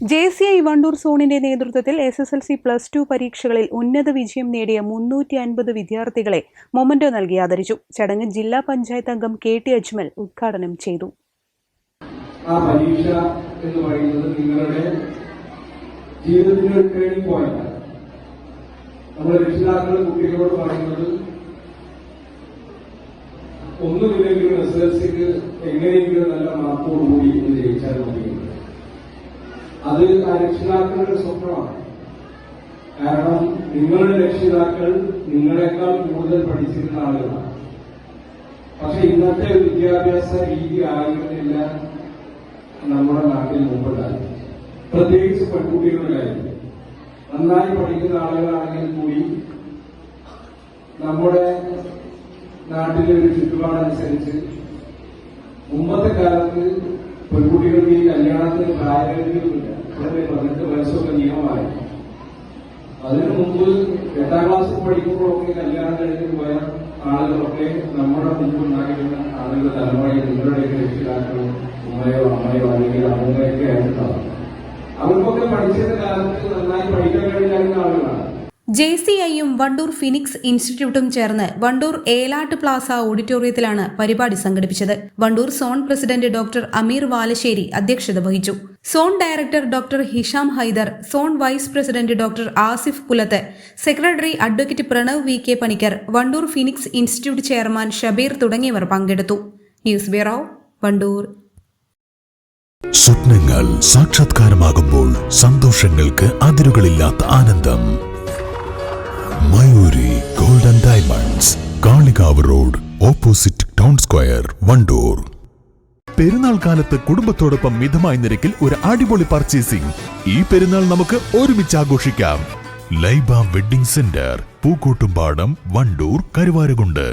J C I Wandoor സോണിന്റെ നേതൃത്വത്തിൽ S S L C plus two പരീക്ഷകളിൽ ഉന്നത വിജയം നേടിയ മുന്നൂറ്റി അൻപത് വിദ്യാർത്ഥികളെ മൊമന്റോ നൽകി ആദരിച്ചു. ചടങ്ങ് ജില്ലാ പഞ്ചായത്ത് അംഗം കെ ടി അജ്മൽ ഉദ്ഘാടനം ചെയ്തു. ആ പരീക്ഷ എന്ന് പറയുന്നത് നിങ്ങളുടെ ഒരു ട്രേണിംഗ് പോയിന്റാണ് നമ്മുടെ കുട്ടികളോട് പറയുന്നത് ഒന്നുമില്ലെങ്കിലും എസ് എൽ സിക്ക് എങ്ങനെയെങ്കിലും നല്ല മാർക്കോടുകൂടി ഒന്ന് ജയിച്ചാൽ മതി. അത് രക്ഷിതാക്കളുടെ സ്വപ്നമാണ്. കാരണം നിങ്ങളുടെ രക്ഷിതാക്കൾ നിങ്ങളെക്കാൾ കൂടുതൽ പഠിച്ചിരുന്ന ആളുകളാണ്. പക്ഷെ ഇന്നത്തെ വിദ്യാഭ്യാസ രീതി ആയിരുന്നില്ല നമ്മുടെ നാട്ടിൽ മുമ്പുണ്ടായി പ്രത്യേകിച്ച് പെൺകുട്ടികളുടെ കാര്യം. നന്നായി പഠിക്കുന്ന ആളുകളാണെങ്കിൽ കൂടി നമ്മുടെ നാട്ടിലെ ഒരു ചുറ്റുപാടനുസരിച്ച് മുമ്പത്തെ കാലത്ത് പെൺകുട്ടികൾക്ക് ഈ കല്യാണത്തിന് പ്രായപരിധിയൊന്നുമില്ല. പതിനെട്ട് വയസ്സൊക്കെ നിയമമായി? അതിനു മുമ്പ് എട്ടാം ക്ലാസ്സിൽ പഠിക്കുമ്പോഴൊക്കെ കല്യാണം കഴിഞ്ഞ് പോയ ആളുകളൊക്കെ നമ്മുടെ മുമ്പുണ്ടായിരുന്ന ആളുകളുടെ തലമുറയിൽ നിങ്ങളുടെയൊക്കെ രക്ഷിതാക്കളും ഉമ്മയോ അമ്മയോ അല്ലെങ്കിൽ അമ്മയൊക്കെ ആയിട്ടുണ്ടാവും അവർക്കൊക്കെ പഠിച്ചിരുന്ന കാലത്ത് നന്നായി പഠിക്കാൻ കഴിഞ്ഞിരുന്ന ആളുകളാണ്. ജെ സി ഐയും വണ്ടൂർ ഫിനിക്സ് ഇൻസ്റ്റിറ്റ്യൂട്ടും ചേർന്ന് വണ്ടൂർ ഏലാട്ട് പ്ലാസ ഓഡിറ്റോറിയത്തിലാണ് പരിപാടി സംഘടിപ്പിച്ചത്. Wandoor zone president doctor Ameer Valassery അധ്യക്ഷത വഹിച്ചു. Zone director doctor Hisham Haider zone vice president doctor Asif Pulath secretary advocate Pranav V K Panicker Wandoor phoenix institute chairman Shabeer തുടങ്ങിയവർ പങ്കെടുത്തു. News bureau Wandoor. സ്വപ്നങ്ങൾ സാക്ഷാത്കാരമാകുമ്പോൾ സന്തോഷങ്ങൾക്ക് അതിരുകളില്ലാത്ത ആനന്ദം. Golden diamonds Kalikavu road opposite town square Wandoor Perunnal കാലത്ത് കുടുംബത്തോടൊപ്പം മിതമായ നിരക്കിൽ ഒരു അടിപൊളി പർച്ചേസിംഗ് ഈ പെരുന്നാൾ നമുക്ക് ഒരുമിച്ച് ആഘോഷിക്കാം. Laiba wedding centre Pookkottumpadam Wandoor Karuvarakundu.